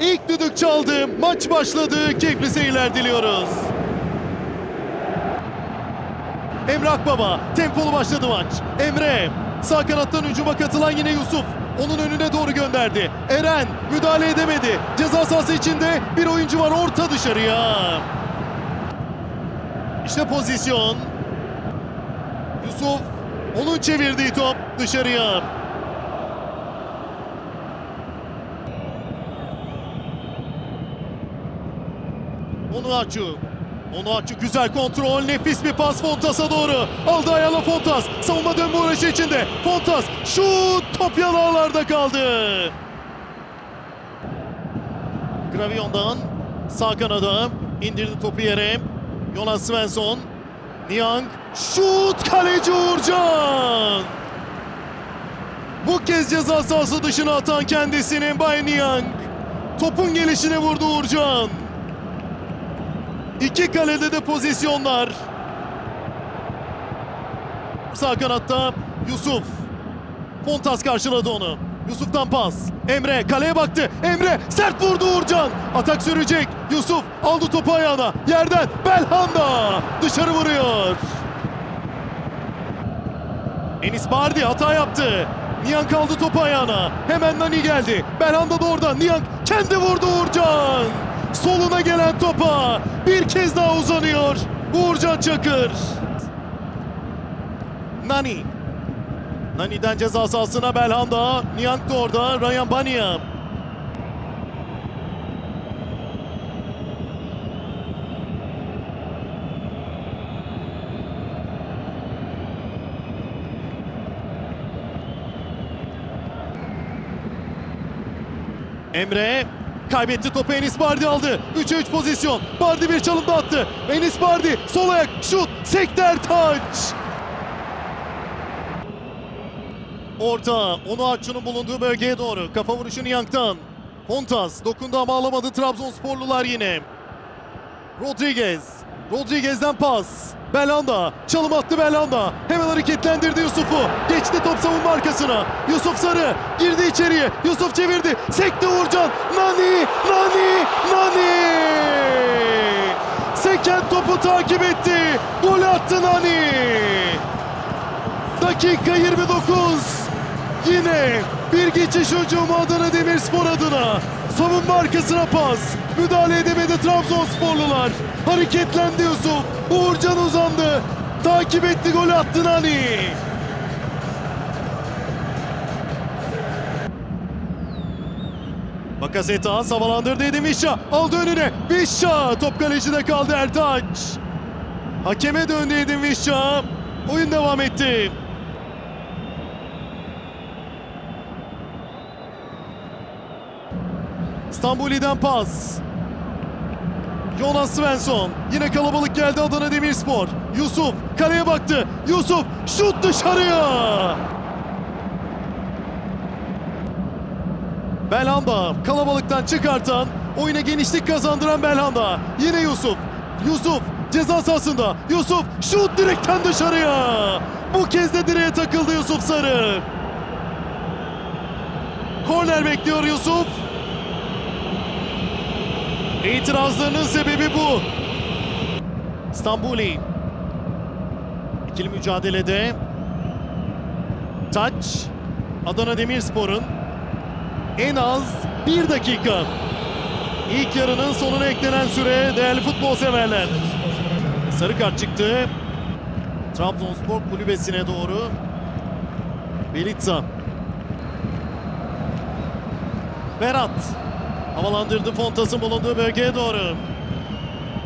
İlk düdük çaldı. Maç başladı. Keyifli seyirler diliyoruz. Emre Akbaba. Tempolu başladı maç. Emre. Sağ kanattan hücuma katılan yine Yusuf. Onun önüne doğru gönderdi. Eren müdahale edemedi. Ceza sahası içinde bir oyuncu var orta dışarıya. İşte pozisyon. Yusuf onun çevirdiği top dışarıya. Onuachu. Onuachu güzel kontrol, nefis bir pas Fontas'a doğru. Aldı ayağına Fontas. Savunma dönme uğraşı içinde. Fontas şut top yanağlarda kaldı. Gravion'dan sağ kanada indirdi topu yere. Jonas Svensson. Niang şut kaleci Uğurcan. Bu kez ceza sahası dışına atan kendisini Bay Niang. Topun gelişine vurdu Uğurcan. İki kalede de pozisyonlar. Sağ kanatta Yusuf. Fontas karşıladı onu. Yusuf'tan pas. Emre kaleye baktı. Emre sert vurdu Uğurcan. Atak sürecek. Yusuf aldı topu ayağına. Yerden Belhanda dışarı vuruyor. Enis Bardi hata yaptı. Niang kaldı topu ayağına. Hemen Nani geldi. Belhanda da orada. Niang kendi vurdu Uğurcan. Soluna gelen topa bir kez daha uzanıyor. Uğurcan Çakır. Nani. Nani'den ceza sahasına Belhanda. Niang da orada. Ryan Bania. Emre kaybetti topu Enis Bardi aldı. 3'e 3 pozisyon. Bardi bir çalımda attı. Enis Bardi sol ayak şut. Sekter taç. Orta onu Akçu'nun bulunduğu bölgeye doğru. Kafa vuruşu Niang'tan. Fontas dokundu ama alamadı Trabzonsporlular yine. Rodriguez. Rodriguez'den pas. Belanda. Çalım attı Belanda. Hemen hareketlendirdi Yusuf'u. Geçti top savunma arkasına. Yusuf Sarı girdi içeriye. Yusuf çevirdi. Sekti Uğurcan. Nani! Nani! Nani! Seken topu takip etti. Gol attı Nani! Dakika 29. Yine bir geçiş hücumu Adana Demirspor adına. Savunma arkasına pas. Müdahale edemedi Trabzonsporlular. Hareketlendi Yusuf. Uğurcan uzandı. Takip etti golü attı Nani. Bakaseta havalandırdı Edin Vişça. Aldı önüne. Vişça. Top kalecide kaldı Ertaç. Hakeme döndü Edin Vişça. Oyun devam etti. Stambuli'den pas. Jonas Svensson. Yine kalabalık geldi Adana Demirspor. Yusuf kaleye baktı. Yusuf şut dışarıya. Belhanda kalabalıktan çıkartan, oyuna genişlik kazandıran Belhanda. Yine Yusuf. Yusuf ceza sahasında. Yusuf şut direkten dışarıya. Bu kez de direğe takıldı Yusuf Sarı. Korner bekliyor Yusuf. İtirazlarının sebebi bu. Stambuli. İkili mücadelede. Taç. Adana Demirspor'un en az bir dakika. İlk yarının sonuna eklenen süre değerli futbol severler. Sarı kart çıktı. Trabzonspor kulübesine doğru. Belitsa. Berat. Havalandırdı Fontas'ın bulunduğu bölgeye doğru.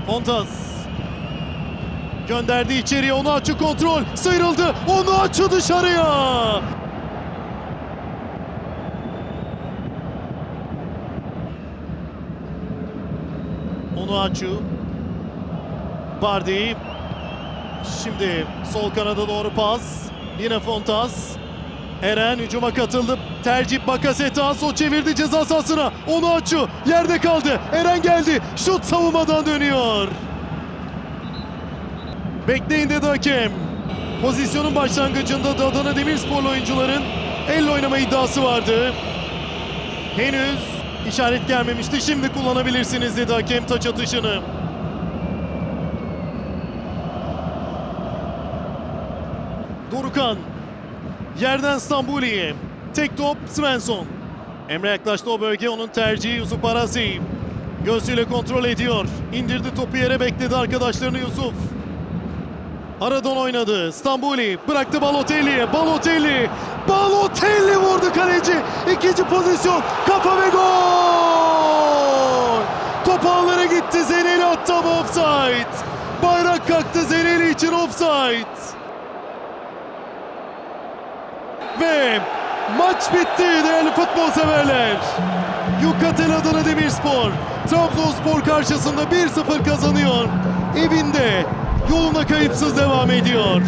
Fontas. Gönderdi içeriye onu açı kontrol. Sıyrıldı. Onu açı dışarıya. Onu açı. Bardi. Şimdi sol kanada doğru pas. Yine Fontas. Eren hücuma katıldı. Tercih Bakasetas o çevirdi ceza sahasına. Onu açıyor. Yerde kaldı. Eren geldi. Şut savunmadan dönüyor. Bekleyin dedi hakem. Pozisyonun başlangıcında da Adana Demirsporlu oyuncuların elle oynama iddiası vardı. Henüz İşaret gelmemişti. Şimdi kullanabilirsiniz dedi hakem taç atışını. Dorukan. Yerden Stambuli'ye. Tek top Svensson. Emre yaklaştı o bölge onun tercihi Yusuf Parazi. Göğsüyle kontrol ediyor. İndirdi topu yere bekledi arkadaşlarını Yusuf. Aradan oynadı. Stambuli bıraktı Balotelli'ye. Balotelli. Balotelli vurdu kaleci. İkinci pozisyon. Kafa ve gol. Top ağlara gitti. Zeneli attı offside. Bayrak kalktı Zeneli için offside. Ve maç bitti değerli futbol severler. Yukatel Adana Demirspor Trabzonspor karşısında 1-0 kazanıyor. Evinde yoluna kayıpsız devam ediyor.